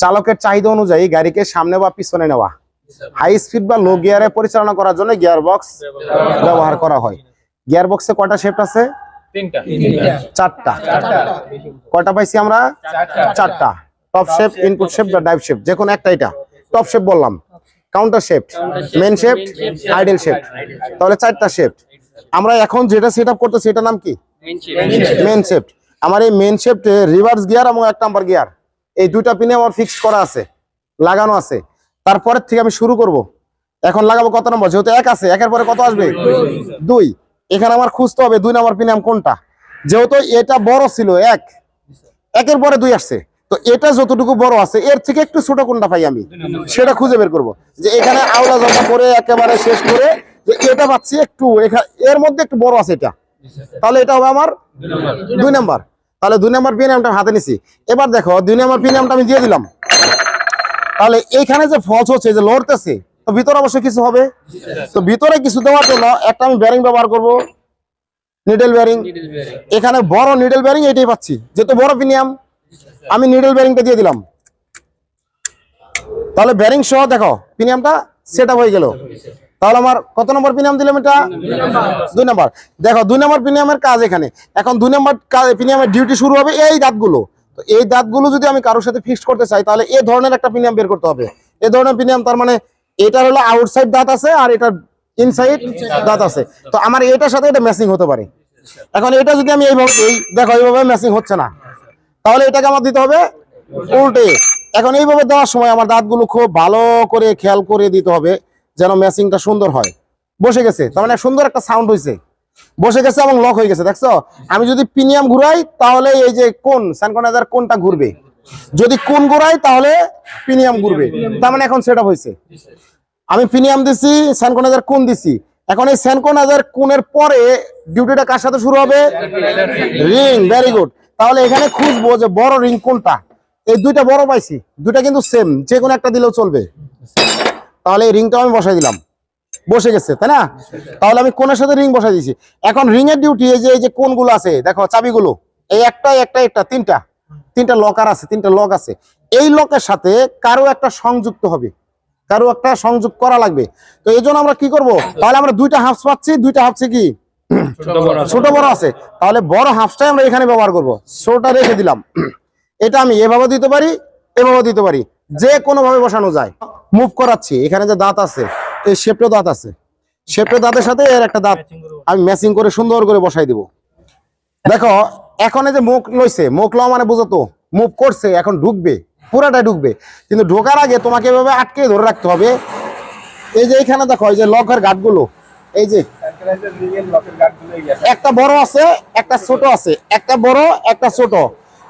চালকের চাহিদা অনুযায়ী গাড়িকে সামনে বা পিছনে নেওয়া। হাই স্পিড বা লো গিয়ারে পরিচালনা করার জন্য গিয়ার বক্স ব্যবহার করা হয়। গিয়ার বক্সে কয়টা শেফট আছে? চারটা। কয়টা পাইছি আমরা? চারটা। টপ শেপ ইনপুট শেপ বা ডাইভ শেপ যে কোনো একটা এটা। টপ শেপ বললাম। Counter shaft main shaft idle shaft তাহলে চারটা শেপ আমরা এখন যেটা সেট আপ করতেছি এটার নাম কি? মেন শেপ আমার এই মেন শেপটে রিভার্স গিয়ার এবং এক নাম্বার গিয়ার এই দুইটা পিনে আমার ফিক্স করা আছে, লাগানো আছে। তারপরের থেকে আমি শুরু করব। এখন লাগাবো কত নম্বর? যেহেতু এক আছে, একের পরে কত আসবে? দুই। এখানে আমার খুঁজতে হবে দুই নম্বর পিনাম কোনটা। যেহেতু এটা বড় ছিল, এক। একের পরে দুই আসছে। তো এটা যতটুকু বড় আছে, এর থেকে একটু ছোট কোনটা পাই আমি? সেটা খুঁজে বের করব। যে এখানে আওলা জমা করে একেবারে শেষ করে যে এটা পাচ্ছি একটু এর মধ্যে একটু বড় আছে এটা। তাহলে এটা হবে আমার দুই নাম্বার। তাহলে দুই নাম্বার পিনামটা হাতে নিছি। এবার দেখো দুই নাম্বার পিনামটা আমি দিয়ে দিলাম। তাহলে এইখানে যে ফলস হচ্ছে যে লড়তেছে তো ভিতরে অবশ্যই কিছু হবে। তো ভিতরে কিছু দেওয়ার জন্য একটা আমি ব্যারিং ব্যবহার করব। নিডেল ব্যারিং এখানে বড় নিডেল ব্যারিং এটাই পাচ্ছি। যেহেতু বড় প্রিমিয়াম আমি নিডেল ব্যারিংটা দিয়ে দিলাম। তাহলে ব্যারিং সহ দেখো প্রিমিয়ামটা সেট হয়ে গেল। তাহলে আমার কত নম্বর প্রিমিয়াম দিলাম এটা? দুই নম্বর। দেখো দুই নম্বর প্রিমিয়ামের কাজ এখানে। এখন দুই নম্বর প্রিমিয়ামের ডিউটি শুরু হবে এই দাঁতগুলো। তো এই দাঁতগুলো যদি আমি কারোর সাথে ফিক্সড করতে চাই তাহলে এ ধরনের একটা প্রিমিয়াম বের করতে হবে। এ ধরনের প্রিমিয়াম তার মানে এটার হলো আউটসাইড দাঁত আছে আর এটার ইনসাইড দাঁত আছে। তো আমার এটার সাথে এটা ম্যাচিং হতে পারে। এখন এটা যদি আমি এইভাবে এই দেখো এইভাবে ম্যাচিং হচ্ছে না। তাহলে এটাকে আমার দিতে হবে উল্টে। এখন এইভাবে দেওয়ার সময় আমার দাঁতগুলো খুব ভালো করে খেয়াল করে দিতে হবে। যেন ম্যাচিংটা সুন্দর হয়। বসে গেছে, তার মানে সুন্দর একটা সাউন্ড হয়েছে বসে গেছে এবং লক হয়ে গেছে, দেখছ? আমি যদি প্রিমিয়াম ঘুরাই, তাহলে এই যে কোন, স্যানকোনাইজার কোনটা ঘুরবে? যদি কোন ঘুরাই, তাহলে প্রিমিয়াম ঘুরবে। তার মানে এখন সেটা হয়েছে আমি প্রিমিয়াম দিছি, স্যানকোনাইজার কোন দিছি? এখন এই স্যানকোনাইজার কোনের পরে ডিউটিটা কার সাথে শুরু হবে? রিং ভেরি গুড তাহলে এখানে খুঁজবো যে বড় রিং কোনটা। এই দুইটা বড় পাইছি, দুইটা কিন্তু সেম যে কোনো একটা দিলেও চলবে। তাহলে এই রিংটা আমি বসাই দিলাম। বসে গেছে তাই না? তাহলে আমি কোনের সাথে রিং বসাই দিয়েছি। এখন রিং এর ডিউটি এই যে এই যে কোনগুলো আছে দেখো চাবিগুলো এই একটা একটা একটা তিনটা তিনটা লকার আছে তিনটা লক আছে। এই লকের সাথে কারও একটা সংযুক্ত হবে কারও একটা সংযোগ করা লাগবে। তো এই জন্য আমরা কি করব? তাহলে আমরা দুইটা হাফস পাচ্ছি দুইটা হাফছে কি? ছোট বড় আছে। তাহলে বড় হাফসটাই আমরা এখানে ব্যবহার করব। ছোটটা রেখে দিলাম। এটা আমি এভাবে দিতে পারি এভাবে দিতে পারি। যে কোনো ভাবে বসানো যায়। মুভ করাচ্ছি। এখানে যে দাঁত আছে এই শেপটা দাঁত আছে। শেপটা দাঁতের সাথে এর একটা দাঁত আমি ম্যাচিং করে সুন্দর করে বসাই দিব। দেখো এখন এই যে মুখ লইছে মুখ লওয়া মানে বুঝো তো মুভ করছে এখন ঢুকবে পুরাটাই ঢুকবে। কিন্তু ঢোকার আগে তোমাকে এভাবে আটকে ধরে রাখতে হবে। এই যে এখানে দেখো এই যে লকের গাঠগুলো এই যে একটা বড় আছে একটা ছোট আছে একটা বড় একটা ছোট।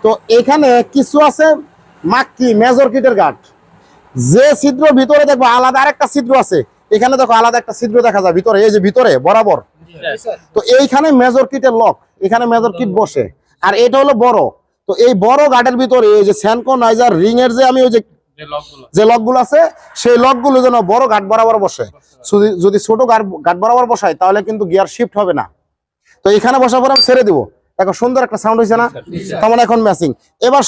তো এখানে কিছু আছে মাক্কি মেজর কিটের গাঠ যে ছিদ্র ভিতরে দেখব আলাদা আরেকটা ছিদ্র আছে। এখানে দেখো আলাদা একটা ছিদ্র দেখা যায় ভিতরে এই যে ভিতরে বরাবর। তো এইখানে মেজর কিটের লক এখানে মেজর কিট বসে। আর এটা হলো বড়। তো এই বড় গার্ডের ভিতরে এই যে স্যানকো নাইজার রিং এর যে আমি ওই যে যে লকগুলো আছে সেই লকগুলো যেন বড় গাট বরাবর বসে। যদি- ছোট গাট বরাবর বসাই তাহলে কিন্তু গিয়ার শিফট হবে না। তো এখানে বসার পর আমি ছেড়ে দিব। দেখো সুন্দর একটা সাউন্ড হয়েছে না? তেমন এখন ম্যাচিং এবার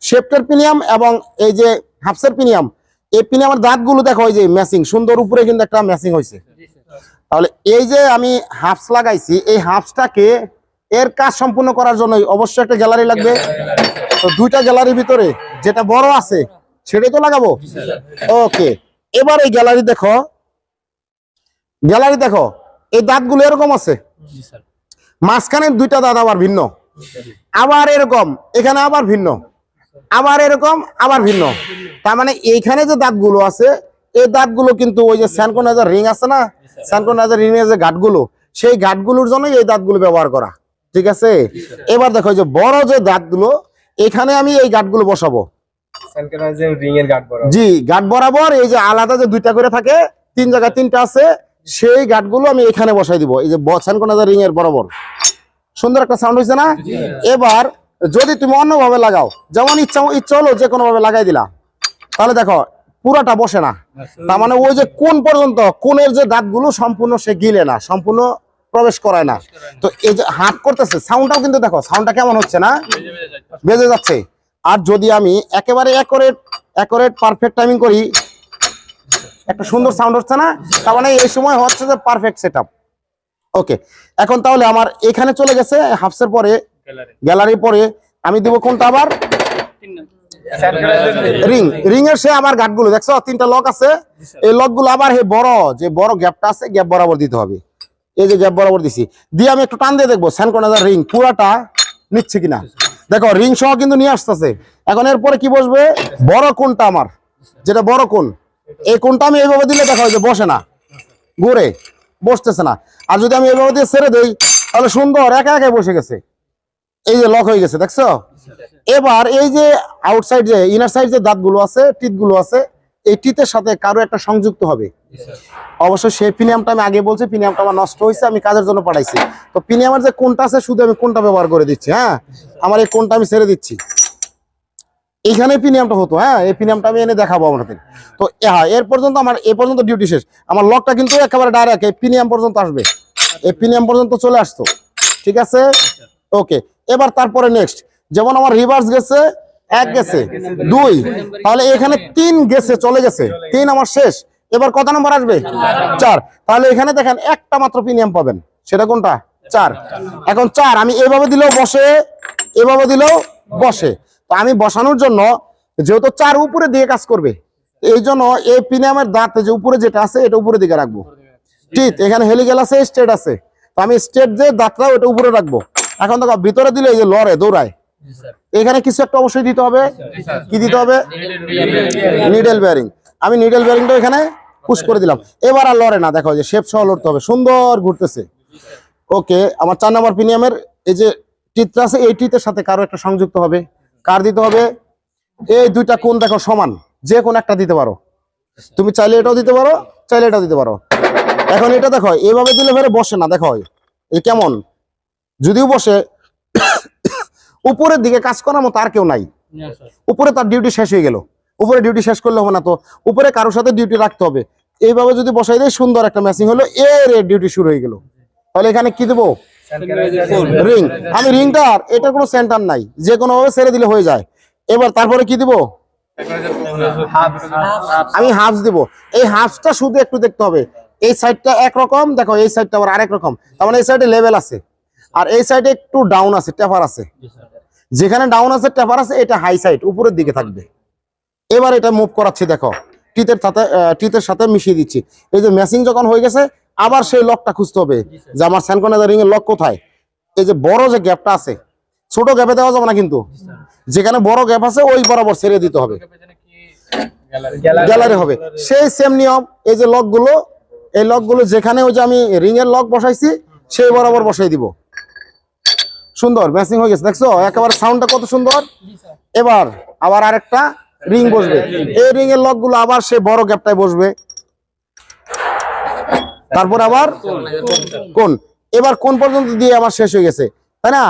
শেফটের প্রিমিয়াম এবং এই যে হাফসের পিনিয়াম এই পিনিয়ামের দাঁতগুলো দেখো, এই যে ম্যাচিং সুন্দর উপরে কিন্তু একটা ম্যাচিং হয়েছে তাহলে এই যে আমি হাফস লাগাইছি, এই হাফসটাকে এর কাজ সম্পূর্ণ করার জন্য অবশ্যই একটা গ্যালারি লাগবে। তো দুইটা গ্যালারির ভিতরে যেটা বড় আছে, সেটাই তো লাগাবো? ওকে, এবার এই গ্যালারি দেখো। গ্যালারি দেখো, এই দাঁতগুলো এরকম আছে? মাঝখানে দুইটা দাঁত আবার ভিন্ন। আবার এরকম, এখানে আবার ভিন্ন। আবার এরকম আবার ভিন্ন। তার মানে এইখানে যে দাঁতগুলো আছে এই দাঁতগুলো কিন্তু ওই যে স্যানকোনাইজার রিং আছে না স্যানকোনাইজার রিং এর যে গাঁটগুলো সেই গাঁটগুলোর জন্যই এই দাঁতগুলো ব্যবহার করা। ঠিক আছে? এবার দেখো যে বড় যে দাঁতগুলো এখানে আমি এই গাঁটগুলো বসাবো। জি গাঁট বরাবর এই যে আলাদা যে দুইটা করে থাকে তিন জায়গায় তিনটা আছে সেই গাঁটগুলো আমি এখানে বসাই দিব। এই যে স্যানকোনাইজার রিং এর বরাবর। সুন্দর একটা সাউন্ড হয়েছে না? এবার যদি তুমি অন্যভাবে লাগাও, যেমন ইচ্ছা ইচ্ছা হলো যে কোনো ভাবে লাগাই দিলা তাহলে দেখো, পুরাটা বসে না। তার মানে ওই যে কোন পর্যন্ত কোনের যে দাঁতগুলো সম্পূর্ণ সে গিলে না, সম্পূর্ণ প্রবেশ করায় না। তো এই যে হাত করতেছে সাউন্ডটাও কিন্তু দেখো সাউন্ডটা কেমন হচ্ছে না? বেজে যাচ্ছে। আর যদি আমি একেবারে একরে অ্যাকোরেট পারফেক্ট টাইমিং করি, একটা সুন্দর সাউন্ড হচ্ছে না? তার মানে এই সময় হচ্ছে যে পারফেক্ট সেট ওকে এখন তাহলে আমার এখানে চলে গেছে হাফসের পরে গ্যালারি। পরে আমি দিব কোনটা আবার? রিং। রিং এর সে আবার গাঁটগুলো, দেখছ? তিনটা লক আছে। এই লকগুলো আবার হে বড়, যে বড় গ্যাপটা আছে, গ্যাপ বরাবর দিতে হবে। এই যে গ্যাপ বরাবর দিছি। দিয়ে আমি একটু টান দিয়ে দেখব স্যানকোনাজার রিং পুরাটা নিচ্ছে কিনা। দেখো, রিং সহ কিন্তু নিয়ে আসতেছে। এখন এরপরে কি বসবে? বড় কোনটা আমার? যেটা বড় কোন? এই কোনটা আমি এইভাবে দিলে দেখা যে বসে না। ঘুরে। বসতেছে না। আর যদি আমি এইভাবে দিয়ে ছেড়ে দেই, তাহলে সুন্দর, একা একাই বসে গেছে। এই যে লক হয়ে গেছে দেখছ? এবার এই যে আউটসাইড যে ইনার সাইড যে দাঁতগুলো আছে টিথগুলো আছে এই টিথের সাথে কারও একটা সংযুক্ত হবে। অবশ্য সেই পিনিয়ামটা আমি আগে বলছি পিনিয়ামটা আমার নষ্ট হয়েছে আমি কাজের জন্য পাঠাইছি। তো পিনিয়ামের যে কোনটা আছে শুধু আমি কোনটা ব্যবহার করে দিচ্ছি হ্যাঁ? আমার এই কোনটা আমি ছেড়ে দিচ্ছি। এইখানে পিনিয়ামটা হতো হ্যাঁ? এই পিনিয়ামটা আমি এনে দেখাবো আপনাদের তো হ্যাঁ এর পর্যন্ত আমার এ পর্যন্ত ডিউটি শেষ। আমার লকটা কিন্তু একেবারে ডাইরেক্ট এই পিনিয়াম পর্যন্ত আসবে। এই পিনিয়াম পর্যন্ত চলে আসতো। ঠিক আছে? ওকে এবার তারপরে নেক্সট যেমন আমার রিভার্স গেছে এক গেছে দুই তাহলে এখানে তিন গেছে চলে গেছে। তিন আমার শেষ। এবার কত নম্বর আসবে? চার। তাহলে এখানে দেখেন একটা মাত্র প্রিমিয়াম পাবেন। সেটা কোনটা? চার। এখন চার আমি এভাবে দিলেও বসে এভাবে দিলেও বসে। তো আমি বসানোর জন্য যেহেতু চার উপরে দিয়ে কাজ করবে এই জন্য এই প্রিমিয়ামের দাঁত যে উপরে যেটা আছে এটা উপরে দিকে রাখব। ঠিক এখানে হেলিগেল আছে স্টেট আছে। তো আমি স্টেট যে দাঁতটা ওটা উপরে রাখব। এখন দেখো ভিতরে দিলে এই যে লড়ে দৌড়ায়। এখানে কিছু একটা অবশ্যই দিতে হবে। কি দিতে হবে? Needle bearing. আমি নিডেল বেয়ারিংটা এখানে পুশ করে দিলাম। এবার আর লড়ে না দেখো যে শেপ সহ লড়তে হবে। সুন্দর ঘুরতেছে। ওকে আমার চার নম্বর প্রিমিয়ামের এই যে টিথটা আছে এই টিথের সাথে কারও একটা সংযুক্ত হবে। কার দিতে হবে? এই দুইটা কোন দেখো সমান। যে কোন একটা দিতে পারো। তুমি চাইলে এটাও দিতে পারো চাইলে এটাও দিতে পারো। এখন এটা দেখো এভাবে দিলে ফেরে বসে না দেখো। এই কেমন? যদিও বসে উপরের দিকে কাজ করার মতো আর কেউ নাই। উপরে তার ডিউটি শেষ হয়ে গেল। উপরে ডিউটি শেষ করলে হবে না তো। উপরে কারোর সাথে ডিউটি রাখতে হবে। এইভাবে যদি বসাই দেয় সুন্দর একটা ম্যাচিং হলো এর ডিউটি শুরু হয়ে গেল। তাহলে এখানে কি দেবো? রিং আমি রিংটার এটার কোনো সেন্টার নাই। যে কোনো ভাবে ছেড়ে দিলে হয়ে যায়। এবার তারপরে কি দিব? আমি হাফস দিব। এই হাফসটা শুধু একটু দেখতে হবে। এই সাইডটা একরকম দেখো এই সাইডটা আবার আরেক রকম। তার মানে এই সাইডে লেভেল আছে। আর এই সাইডে একটু ডাউন আছে টেপার আছে। যেখানে ডাউন আছে টেপার আছে এটা হাই সাইড উপরের দিকে থাকবে। এবার এটা মুভ করাচ্ছি দেখো। টিতের সাথে টিতের সাথে মিশিয়ে দিচ্ছি। এই যে ম্যাচিং যখন হয়ে গেছে আবার সেই লকটা খুঁজতে হবে। যে আমার স্যানকোনাজার রিং এর লক কোথায়? এই যে বড় যে গ্যাপটা আছে ছোট গ্যাপে দেওয়া যাবে না কিন্তু। যেখানে বড় গ্যাপ আছে ওই বরাবর ছেড়ে দিতে হবে। গ্যালারি হবে। সেই সেম নিয়ম এই যে লকগুলো এই লকগুলো যেখানে ওই যে আমি রিং এর লক বসাইছি সেই বরাবর বসাই দিব। সুন্দর ম্যাচিং হয়ে গেছে, দেখছ? একেবারে সাউন্ডটা কত সুন্দর? এবার আবার আরেকটা রিং বসবে। এই রিং এর লকগুলো আবার সে বড় গ্যাপটায় বসবে। তারপর আবার কোন? এবার কোন পর্যন্ত দিয়ে আমার শেষ হয়ে গেছে? তাই না?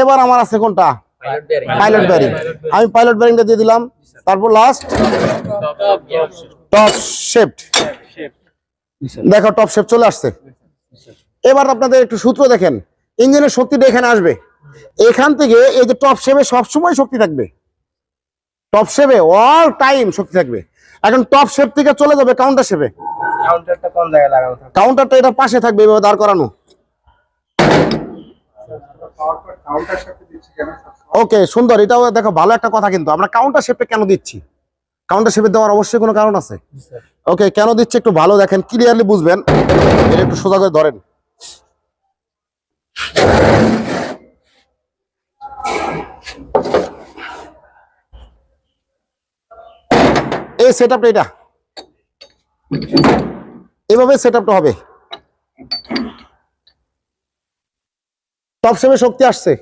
এবার আমার আছে কোনটা? পাইলট ব্যারিং আমি পাইলট ব্যারিংটা দিয়ে দিলাম। তারপর লাস্ট টপ শেপড দেখো টপ শেপ চলে আসছে। এবার আপনাদের একটু সূত্র দেখেন। ইঞ্জিনের শক্তিটা এখানে আসবে। এখান থেকে এই যে টপ শেপে সবসময় শক্তি থাকবে। টপ সেভে অল টাইম শক্তি থাকবে। এখন টপ শেপ থেকে চলে যাবে কাউন্টার শেপে কাউন্টারটা কোন জায়গায় লাগানো কাউন্টারটা এটা পাশে থাকবে এভাবে দাঁড় করানো। ওকে সুন্দর এটাও দেখো ভালো একটা কথা কিন্তু। আমরা কাউন্টার শেপে কেন দিচ্ছি? কাউন্টার শেপে দেওয়ার অবশ্যই কোনো কারণ আছে। ওকে কেন দিচ্ছে একটু ভালো দেখেন ক্লিয়ারলি বুঝবেন। এটা একটু সোজা করে ধরেন। এই সেট আপটা এটা। এভাবে সেট আপটা হবে। টপ শেপে শক্তি আসছে।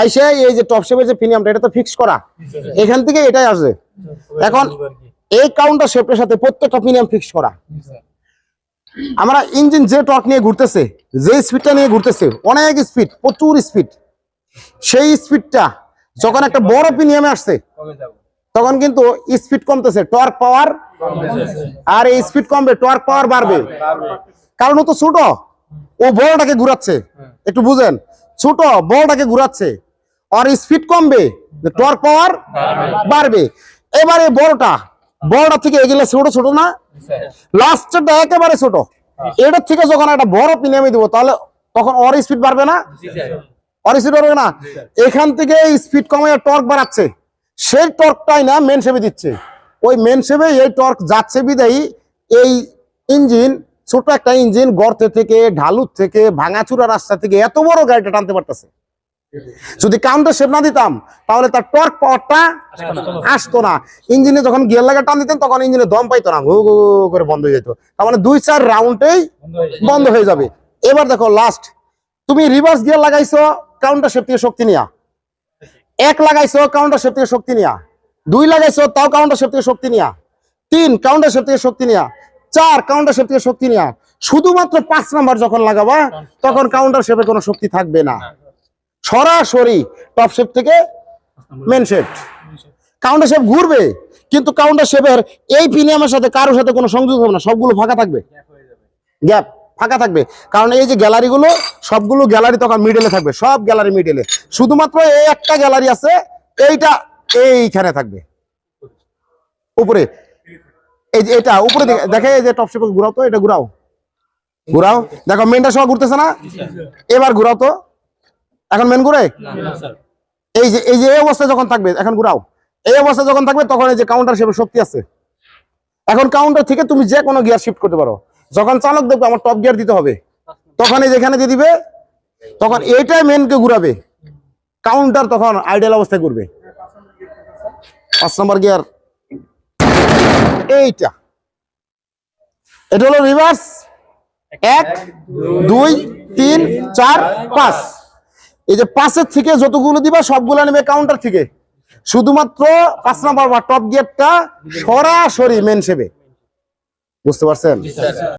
আইসে এই যে টপ শেপের যে প্রিমিয়ামটা এটা তো ফিক্স করা। এখান থেকে এটাই আসবে। এখন এই কাউন্টার শেপের সাথে প্রত্যেকটা প্রিমিয়াম ফিক্স করা। আমরা ইঞ্জিন যে টর্ক নিয়ে ঘুরতেছে, যে স্পিডটা নিয়ে ঘুরতেছে, অনেক স্পিড প্রচুর স্পিড সেই স্পিডটা যখন একটা বড় প্রিমিয়ামে আসছে তখন কিন্তু স্পিড কমতেছে টর্ক পাওয়ার আর এই স্পিড কমবে টর্ক পাওয়ার বাড়বে। কারণ ও তো ছোট ও বড়টাকে ঘুরাচ্ছে। একটু বুঝেন ছোট বড়টাকে ঘুরাচ্ছে। আর স্পিড কমবে টর্ক পাওয়ার বাড়বে। এবারে বড়টা বড়টা থেকে এগুলো ছোট ছোট না? লাস্টেরটা একেবারে ছোট। এটার থেকে যখন একটা বড় পিনিয়ামি দিব তাহলে তখন ওর স্পিড বাড়বে না? ওর স্পিড বাড়বে না। এখান থেকে স্পিড কমে টর্ক বাড়াচ্ছে। সেই টর্কটাই না মেন শেপে দিচ্ছে। ওই মেন শেপে এই টর্ক যাচ্ছে বিদায়ী এই ইঞ্জিন ছোট একটা ইঞ্জিন গর্তে থেকে ঢালুর থেকে ভাঙাচুরা রাস্তা থেকে এত বড় গাড়িটা টানতে পারতেছে। যদি কাউন্টার শেপ না দিতাম তাহলে তার টর্ক পাওয়ারটা আসতো না। ইঞ্জিনে যখন গিয়ার লাগা টান দিতেন তখন ইঞ্জিনে দম পাইতো না। ঘু ঘু করে বন্ধ হয়ে যেত। তার মানে দুই চার রাউন্ডেই বন্ধ হয়ে যাবে। এবার দেখো লাস্ট তুমি রিভার্স গিয়ার লাগাইছো কাউন্টার শেপ থেকে শক্তি নিয়া। এক লাগাইছো কাউন্টার শেপ থেকে শক্তি নিয়া। দুই লাগাইছো তাও কাউন্টার শেপ থেকে শক্তি নিয়া। তিন কাউন্টার শেপ থেকে শক্তি নিয়া। চার কাউন্টার শেপ থেকে শক্তি নিয়া। শুধুমাত্র পাঁচ নাম্বার যখন লাগাবা তখন কাউন্টার শেপে কোনো শক্তি থাকবে না। সরাসরি টপ শেপ থেকে মেন শেপ কাউন্টার শেপ ঘুরবে কিন্তু কাউন্টার শেপের এই প্রিমিয়ামের সাথে কারোর সাথে কোনো সংযোগ হবে না সবগুলো ফাঁকা থাকবে। গ্যাপ ফাঁকা থাকবে। কারণ এই যে গ্যালারি গুলো সবগুলো গ্যালারি তখন মিডেলে থাকবে। সব গ্যালারি মিডেলে শুধুমাত্র এই একটা গ্যালারি আছে, এইটা এইখানে থাকবে। উপরে। এই যে এটা, উপরে দেখে এই যে টপ শেপ ঘুরাও তো, এটা ঘুরাও। ঘুরাও? দেখো মেনটা সব ঘুরতেছে না? এবার ঘুরাও তো। এখন মেন ঘুরে? এই যে এই যে এই অবস্থা যখন থাকবে, এখন ঘুরাও। এই অবস্থা যখন থাকবে, তখন এই যে কাউন্টার শেপের শক্তি আছে। এখন কাউন্টার থেকে তুমি যে কোনো গিয়ার শিফট করতে পারো। যখন চালক দেখবে আমার টপ গিয়ার দিতে হবে, তখন এই যেখানে দিয়ে দিবে, তখন এইটাই মেনকে ঘুরাবে। কাউন্টার তখন আইডিয়াল অবস্থায় ঘুরবে। পাঁচ নম্বর গিয়ার এইটা। এটা হলো রিভার্স এক, দুই, তিন, চার, পাঁচ। এই যে পাঁচের থেকে যতগুলো দিবা, সবগুলো নেবে কাউন্টার থেকে। শুধুমাত্র পাঁচ নম্বর বা টপ গিয়ারটা সরাসরি মেন শেপে বুঝতে পারছেন?